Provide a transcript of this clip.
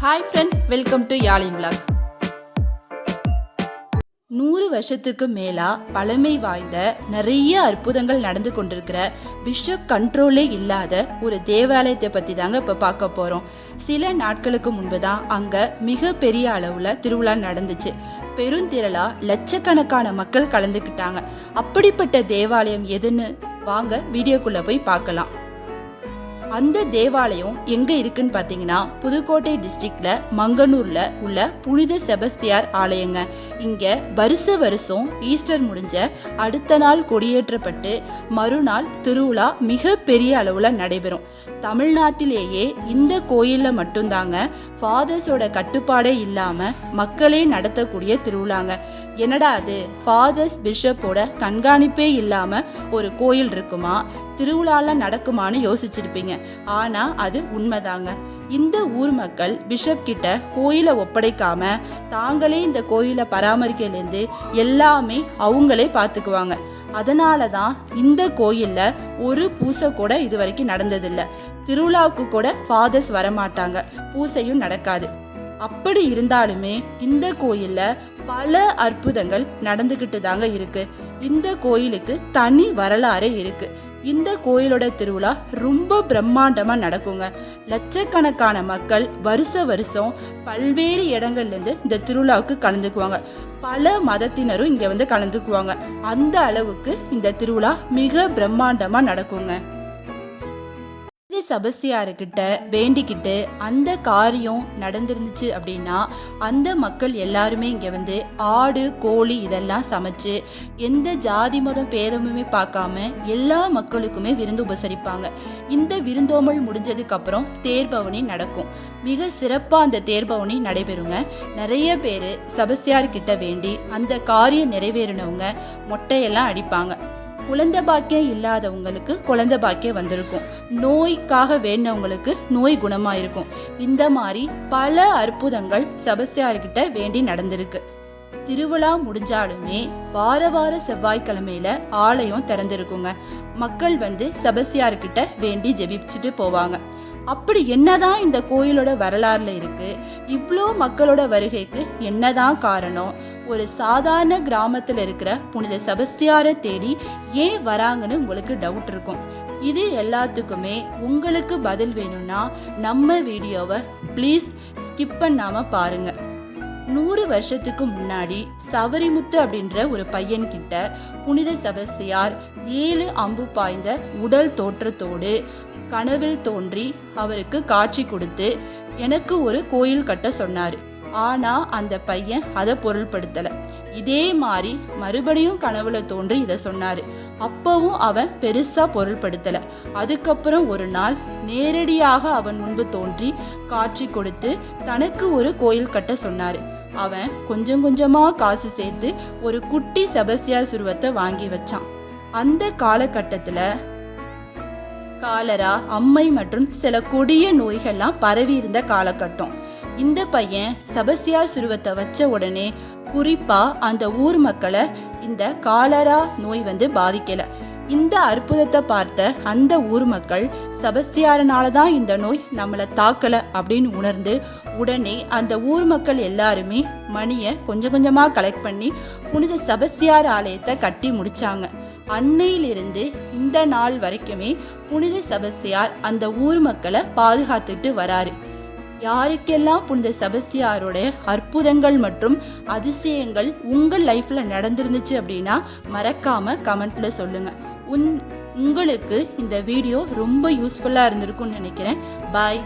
Hi friends welcome to யாழின் vlogs நூறு வருஷத்துக்கு மேலா பழமை வாய்ந்த நிறைய அற்புதங்கள் நடந்து கொண்டிருக்கிற பிஷப் கண்ட்ரோலே இல்லாத ஒரு தேவாலயத்தை பற்றி தாங்க இப்போ பார்க்க போகிறோம் சில நாட்களுக்கு முன்பு தான் அங்கே மிகப்பெரிய அளவில் திருவிழா நடந்துச்சு. பெருந்திரளா லட்சக்கணக்கான மக்கள் கலந்துக்கிட்டாங்க. அப்படிப்பட்ட தேவாலயம் எதுன்னு வாங்க வீடியோக்குள்ளே போய் பார்க்கலாம். அந்த தேவாலயம் எங்க இருக்குன்னு பாத்தீங்கன்னா புதுக்கோட்டை டிஸ்ட்ரிக்ட்ல மங்கனூர்ல உள்ள புனித செபஸ்தியார் ஆலயங்க. இங்க வருஷ வருஷம் ஈஸ்டர் முடிஞ்ச அடுத்த நாள் கொடியேற்றப்பட்டு மறுநாள் திருவிழா மிக பெரிய அளவுல நடைபெறும். தமிழ்நாட்டிலேயே இந்த கோயில்ல மட்டும்தாங்க ஃபாதர்ஸோட கட்டுப்பாடே இல்லாம மக்களே நடத்தக்கூடிய திருவிழாங்க. என்னடா அது? ஃபாதர்ஸ் பிஷப்போட கண்காணிப்பே இல்லாம ஒரு கோயில் இருக்குமா? திருவிழாலாம் நடக்குமான்னு யோசிச்சிருப்பீங்க. ஆனா அது உண்மைதாங்க. இந்த ஊர் மக்கள் பிஷப் கிட்ட கோயிலை ஒப்படைக்காம தாங்களே இந்த கோயிலை பராமரிக்கலேருந்து எல்லாமே அவங்களே பார்த்துக்குவாங்க அதனால தான் இந்த கோயிலில் ஒரு பூசை கூட இது வரைக்கும் நடந்ததில்லை. திருவிழாவுக்கு கூட ஃபாதர்ஸ் வரமாட்டாங்க. பூசையும் நடக்காது. அப்படி இருந்தாலுமே இந்த கோயிலில் பல அற்புதங்கள் நடந்துகிட்டு தாங்க இருக்கு. இந்த கோயிலுக்கு தனி வரலாறே இருக்கு. இந்த கோயிலோட திருவிழா ரொம்ப பிரம்மாண்டமா நடக்குங்க. லட்சக்கணக்கான மக்கள் வருஷ வருஷம் பல்வேறு இடங்கள்ல இருந்து இந்த திருவிழாவுக்கு கலந்துக்குவாங்க. பல மதத்தினரும் இங்க வந்து கலந்துக்குவாங்க. அந்த அளவுக்கு இந்த திருவிழா மிக பிரம்மாண்டமா நடக்குங்க. சபஸ்தியாருக்கிட்ட வேண்டிக்கிட்டு அந்த காரியம் நடந்துருந்துச்சு அப்படின்னா அந்த மக்கள் எல்லாருமே இங்கே வந்து ஆடு கோழி இதெல்லாம் சமைச்சு எந்த ஜாதி மதம் பேதமுமே பார்க்காம எல்லா மக்களுக்குமே விருந்து உபசரிப்பாங்க. இந்த விருந்தோமல் முடிஞ்சதுக்கப்புறம் தேர்பவனி நடக்கும். மிக சிறப்பாக அந்த தேர்பவனி நடைபெறுங்க. நிறைய பேர் சபஸ்தியார்கிட்ட வேண்டி அந்த காரியம் நிறைவேறினவங்க மொட்டையெல்லாம் அடிப்பாங்க. குழந்தை பாக்கியம் இல்லாதவங்களுக்கு குழந்தை பாக்கியம் வந்திருக்கும். நோய்க்காக வேண்டவங்களுக்கு நோய் குணமாயிருக்கும். இந்த மாதிரி பல அற்புதங்கள் செபஸ்தியார்கிட்ட வேண்டி நடந்திருக்கு. திருவிழா முடிஞ்சாலுமே வார வார செவ்வாய்க்கிழமையில ஆலயம் திறந்திருக்குங்க. மக்கள் வந்து செபஸ்தியார்கிட்ட வேண்டி ஜெபிச்சுட்டு போவாங்க. அப்படி என்னதான் இந்த கோயிலோட வரலாறுல இருக்கு இவ்வளோ மக்களோட வருகைக்கு என்னதான் காரணம் ஒரு சாதாரண கிராமத்தில் இருக்கிற புனித செபஸ்தியாரை தேடி ஏன் வராங்கன்னு உங்களுக்கு டவுட் இருக்கும். இது எல்லாத்துக்குமே உங்களுக்கு பதில் வேணும்னா நம்ம வீடியோவை ப்ளீஸ் ஸ்கிப் பண்ணாமல் பாருங்கள் நூறு வருஷத்துக்கு முன்னாடி சவரிமுத்து அப்படின்ற ஒரு பையன் கிட்ட புனித செபஸ்தியார் ஏழு அம்பு பாய்ந்த உடல் தோற்றத்தோடு கனவில் தோன்றி அவருக்கு காட்சி கொடுத்து எனக்கு ஒரு கோயில் கட்ட சொன்னார். ஆனால் அந்த பையன் அதை பொருள்படுத்தலை. இதே மாதிரி மறுபடியும் கனவுல தோன்றி இதை சொன்னார். அப்பவும் அவன் பெருசாக பொருள்படுத்தலை. அதுக்கப்புறம் ஒரு நாள் நேரடியாக அவன் முன்பு தோன்றி காட்சி கொடுத்து தனக்கு ஒரு கோயில் கட்ட சொன்னார். அவன் கொஞ்சம் கொஞ்சமாக காசு சேர்த்து ஒரு குட்டி செபஸ்தியா சுருவத்தை வாங்கி வச்சான். அந்த காலகட்டத்தில் காலரா அம்மை மற்றும் சில கொடிய நோய்கள்லாம் பரவி இருந்த காலகட்டம். இந்த பையன் சபஸ்தியா சுருவத்தை வச்ச உடனே குறிப்பா அந்த ஊர் மக்களை இந்த காலரா நோய் வந்து பாதிக்கல. இந்த அற்புதத்தை பார்த்த அந்த ஊர் மக்கள் சபஸ்தியாரனால தான் இந்த நோய் நம்மளை தாக்கல அப்படின்னு உணர்ந்து உடனே அந்த ஊர் மக்கள் எல்லாருமே மணியை கொஞ்சம் கொஞ்சமாக கலெக்ட் பண்ணி புனித சபஸ்தியார் ஆலயத்தை கட்டி முடிச்சாங்க. அன்னையிலிருந்து இந்த நாள் வரைக்குமே புனித சபஸ்தியார் அந்த ஊர் மக்களை பாதுகாத்துட்டு வராரு. யாருக்கெல்லாம் புனித செபஸ்தியாரோட அற்புதங்கள் மற்றும் அதிசயங்கள் உங்கள் லைஃப்பில் நடந்துருந்துச்சு அப்படின்னா மறக்காமல் கமெண்ட்டில் சொல்லுங்கள் உன் உங்களுக்கு இந்த வீடியோ ரொம்ப யூஸ்ஃபுல்லாக இருந்திருக்கும்னு நினைக்கிறேன். பாய்